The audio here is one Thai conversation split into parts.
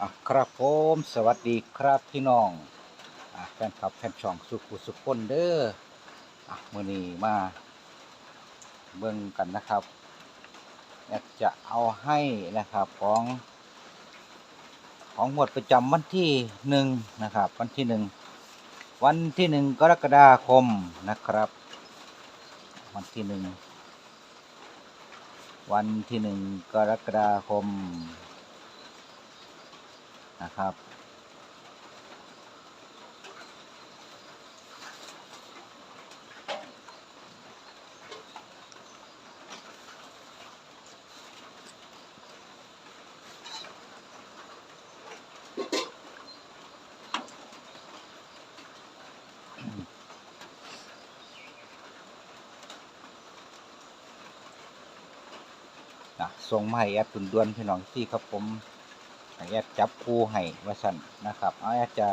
อะครับผมสวัสดีครับพี่น้องอะแฟนคลับแฟนช่องสุขุสุขคนเด้ออะมือนี้มาเบิ่งกันนะครับอยากจะเอาให้นะครับของของหมวดประจำวันที่หนึ่งนะครับ วันที่หนึ่งวันที่หนึ่งกรกฎาคมนะครับ วันที่หนึ่งวันที่หนึ่งกรกฎาคม นะครับ นะส่งมาให้แอดตุนดวนพี่น้องที่ครับผม แอดจับคู่ให้ว่าสั่นนะครับเอาแอดจะ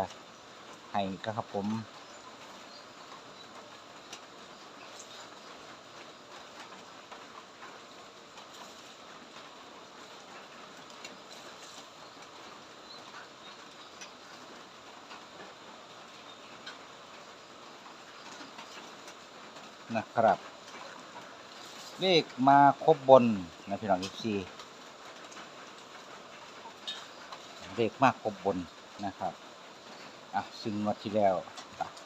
ให้ก็ครับผมนะครับ เลขมาครบบนนะพี่น้องอีซี เลขมากครบบนนะครับอะซึ่งงวดที่แล้ว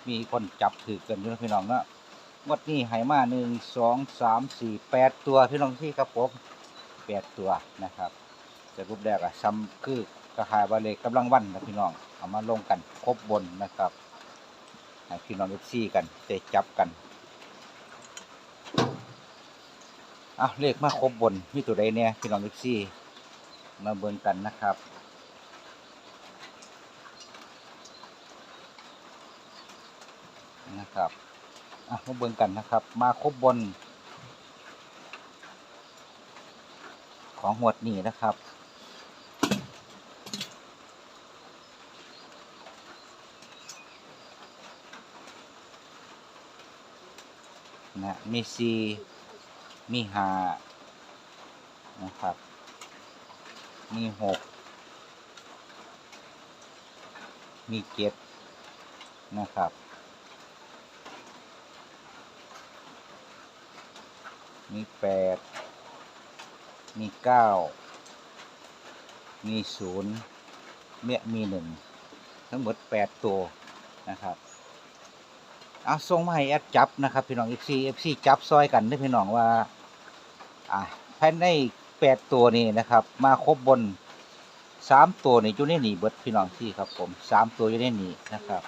มีคนจับถือกันอยู่นะพี่น้องเนาะงวดนี้ให้มาหนึ่งสองสามสี่แปดตัวพี่น้องที่ครับผมแปดตัวนะครับแต่รูปแรกอะซ้ำคือกระหายว่าเลขกำลังวันนะพี่น้องเอามาลงกันครบบนนะครับให้พี่น้องเอฟซีกันเตะจับกันเอะเลขมาครบบนมีตัวใดเนี่ยพี่น้องเอฟซีมาเบิ่งกันนะครับ นะครับอะมาเบิ่งกันนะครับ มาครบบน ของหวดนี้นะครับนะมีซีมีหานะครับ มีหก มีเจ็ดนะครับ มีแปด มีเก้า มีศูนย์เมียมีหนึ่ง ทั้งหมดแปดตัวนะครับ เอาส่งมาให้แอดจับนะครับ พี่น้อง FC FC จับซอยกันด้อพี่น้องว่า อ่าภายในแปดตัวนี้นะครับ มาครบบนสามตัวนี่อยู่ในนี่เบิดพี่น้องที่ครับผมสามตัวอยู่ในนี่นะครับ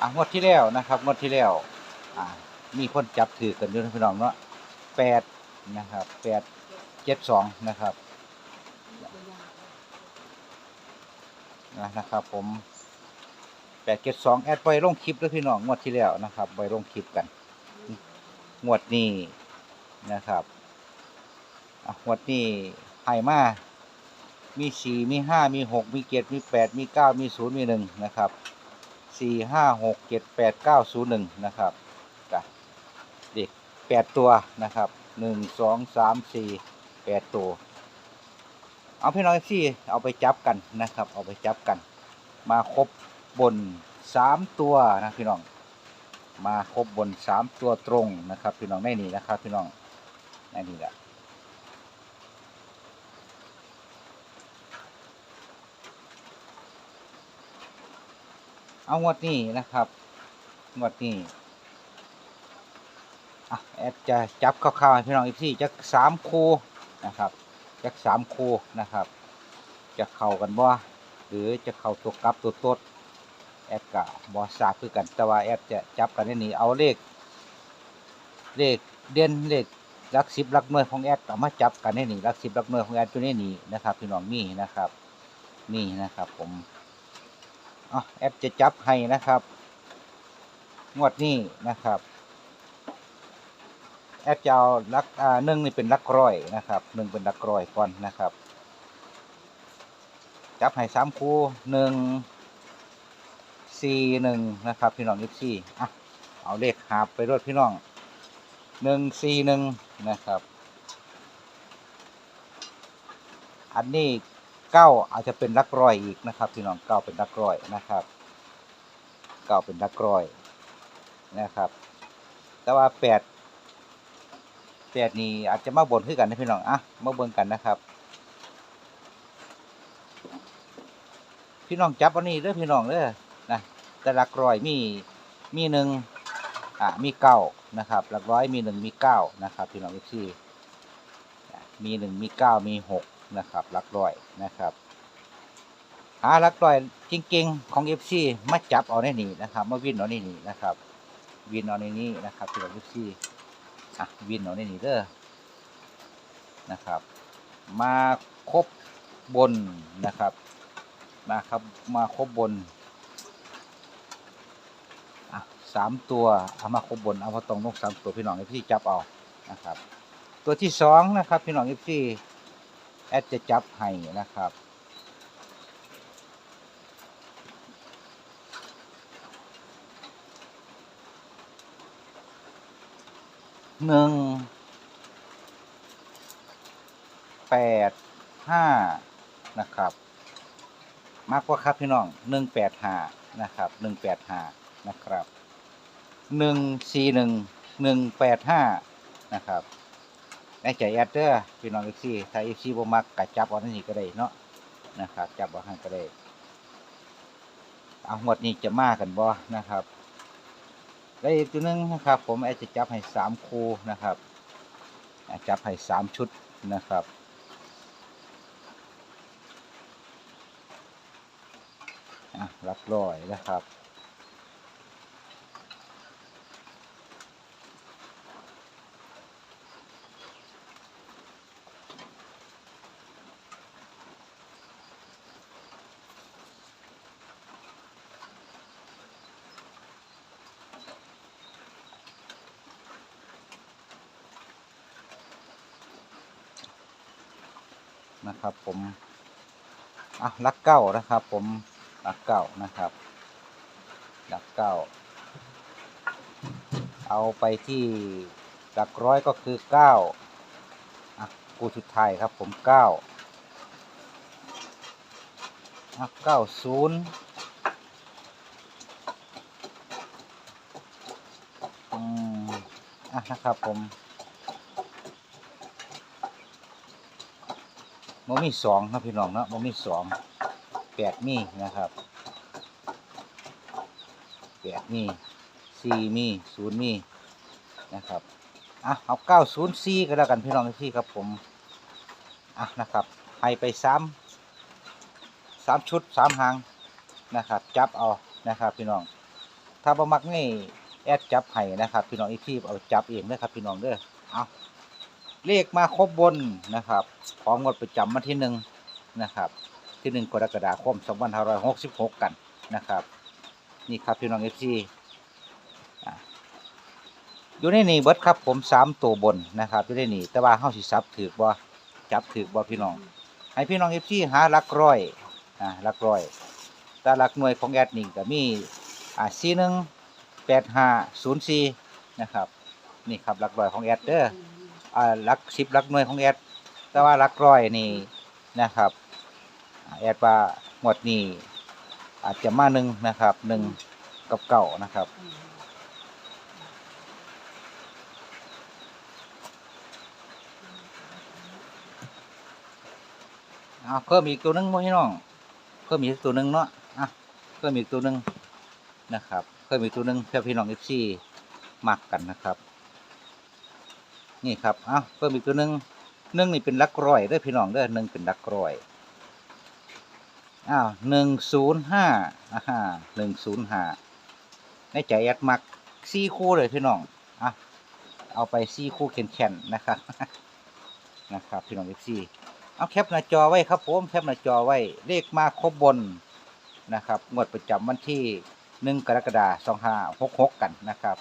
อะงวดที่แล้วนะครับงวดที่แล้ว อ่า มีคนจับถือกันด้วยนะพี่น้องเนาะแปดนะครับแปดเจ็ดสองนะครับนะนะครับ ผมแปดเจ็ดสองแอดไปลงคลิปด้วยพี่น้องงวดที่แล้วนะครับไปลงคลิปกันงวดนี้นะครับอะงวดนี้ให้มามีสี่มีห้ามีหกมีเจ็ดมีแปดมีเก้ามีศูนย์มีหนึ่งนะครับสี่ห้าหกเจ็ดแปดเก้าศูนย์หนึ่งนะครับ แปดตัวนะครับหนึ่งสองสามสี่แปดตัว เอาพี่น้องที่เอาไปจับกันนะครับ เอาไปจับกัน มาครบบนสามตัวนะพี่น้อง มาครบบนสามตัวตรงนะครับ พี่น้องในนี่นะครับ พี่น้องในนี่แหละเอางวดนี้นะครับงวดนี้ อะแอดจะจับคร่าวๆให้พี่น้องอีกที่จะสามคู่นะครับจะสามคู่นะครับ จะเข้ากันบ่หรือจะเข้าตัวกลับตัวตดแอดกะบบอสาบคือกันแต่ว่าแอดจะจับกันในนี้เอาเลข เลขเด่นเลขลักสิบลักหน่วยของแอดเอามาจับกันในนี้หลักสิบลักหน่วยของแอดอยู่ในนี้นะครับพี่น้องนี่นะครับ นี่นะครับ ผมอ๋อแอดจะจับให้นะครับ งวดนี้นะครับ แอดจะเอาลักอ่าหนึ่งนี่เป็นลักร้อยนะครับหนึ่งเป็นลักร้อยก่อนนะครับ จับให้สามคู่หนึ่งสี่หนึ่งนะครับ พี่น้องยิปซี่อะเอาเลขหาบไปรวดพี่น้องหนึ่งสี่หนึ่งนะครับ อันนี้เก้าอาจจะเป็นลักร้อยอีกนะครับ พี่น้องเก้าเป็นลักร้อยนะครับเก้าเป็นลักร้อยนะครับ แต่ว่าแปด แปดนี่อาจจะมาบนขึ้นกันนะพี่น้องอะมาเบิ่งกันนะครับ พี่น้องจับอันนี้เด้อพี่น้องเด้อนะแต่หลักร้อยมีมีหนึ่งอะมีเก้านะครับ หลักร้อยมีหนึ่งมีเก้านะครับพี่น้องเอฟซีมีหนึ่งมีเก้ามีหกนะครับหลักร้อยนะครับหาหลักร้อยจริง ๆ ของเอฟซีมาจับเอาในนี้นะครับ มาวินเอาในนี้นะครับ วินเอาในนี้นะครับพี่น้องเอฟซี อะวินเอาในนี้เด้อนะครับ มาครบบนนะครับ มาครับมาครบบนอะสามตัวเอามาครบบนเอามาตรงนกสามตัวพี่น้องเอฟซีจับเอานะครับ ตัวที่สองนะครับ พี่น้องเอฟซีแอดจะจับให้นะครับ หนึ่งแปดห้านะครับ มากกว่าครับพี่น้องหนึ่งแปดห้านะครับหนึ่งแปดห้านะครับหนึ่งสี่หนึ่งหนึ่งแปดห้านะครับในใจแอดเดอร์พี่น้องเอฟซีถ้าเอฟซีบ่มักกัจับเอาอันนี้ก็ได้เนาะนะครับ จับเอาให้ก็ได้เอาหมดนี้จะมากันบ่นะครับ แล้วอีกตัวหนึงนะครับ ผมแอดจะจับให้สามคูนะครับอะจับให้สามชุดนะครับรับร้อยนะครับ นะครับ ผมอะลักเก้านะครับ ผมลักเก้านะครับลักเก้าเอาไปที่หลักร้อยก็คือเก้าอะกูสุดท้ายครับ ผมเก้าอะเก้าศูนย์อืมอะนะครับผม มมีสองนะพี่น้องเนาะมมีสองแปดมีนะครับแปดมีสี่มีศูนย์มีนะครับอะเอาเก้าศูนย์สี่ก็แล้วกันพี่น้องที่ครับผมอะนะครับให้ไปสามสามชุดสามหางนะครับ จับเอานะครับพี่น้อง ถ้าประมักนี่แอดจับให้นะครับ พี่น้องอีกที่เอาจับเองนะครับพี่น้องเด้อเอา เลขมาครบบนนะครับของงวดประจำวันที่หนึ่งนะครับ ที่หนึ่งกรกฎาคม2566 กันนะครับ นี่ครับพี่น้องเอฟซีอยู่ในนี่เบิดครับผมสามตัวบนนะครับอยู่ในนี่แต่ว่าเฮาสิซับถือบ่จับถือบ่พี่น้อง ให้พี่น้องเอฟซีหาลักร้อยอ่าลักร้อยแต่ลักหน่วยของแอดนี่ก็มีอ่า41 8504นย์ซีนะครับ นี่ครับลักร้อยของแอดเด้อ อ่าหลักสิบหลักหน่วยของแอดแต่ว่าหลักร้อยนี่นะครับ แอดว่าหมดนี้อาจจะมาหนึ่งนะครับหนึ่งกับเก่านะครับเอาเพิ่มอีกตัวหนึงมั้พี่น้องเพิ่มอีกตัวหนึงเนาะอะเพิ่มอีกตัวหนึงนะครับเพิ่มอีกตัวหนึงเพื่อพี่น้องเอฟซีมักกันนะครับ นี่ครับเอ้าเพิ่มอีกตัวหนึ่งหนึ่งนี่เป็นลักร้อยเด้อพี่น้องเด้อหนึ่งเป็นลักร้อยอ้าวหนึ่งศูนย์ห้าอ่าฮะหนึ่งศูนย์ห้าในใจแอดมักซี่คู่เลยพี่น้องอะเอาไปซี่คู่เข็นๆนะครับนะครับพี่น้องเอฟซีเอาแคปหน้าจอไว้ครับผมแคปหน้าจอไว้เลขมาครบบนนะครับงวดประจำวันที่หนึ่งกรกฎาคมสองห้าหกหกกันนะครับ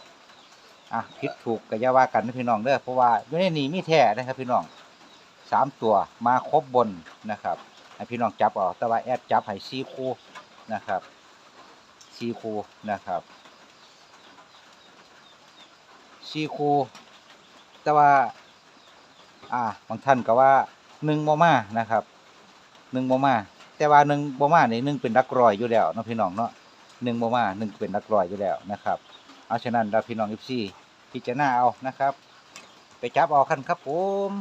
อะคิดถูกก็อย่าว่ากันนะพี่น้องเด้อเพราะว่าอยู่ในนี้มีแท้นะครับ พี่น้องสามตัวมาครบบนนะครับให้พี่น้องจับออกแต่ว่าแอดจับให้ซีคูนะครับซีคูนะครับซีคูแต่ว่า อ่าบางท่านก็ว่าหนึ่งโมมานะครับหนึ่งโมมา แต่ว่าหนึ่งโมมาในหนึ่งเป็นรักรอยอยู่แล้วนะพี่น้องเนาะหนึ่งโมมาหนึ่งเป็นรักรอยอยู่แล้วนะครับ เอาฉะนั้นเราพี่น้องยิปซี่ พิจารณาเอานะครับ ไปจับเอาคันครับผม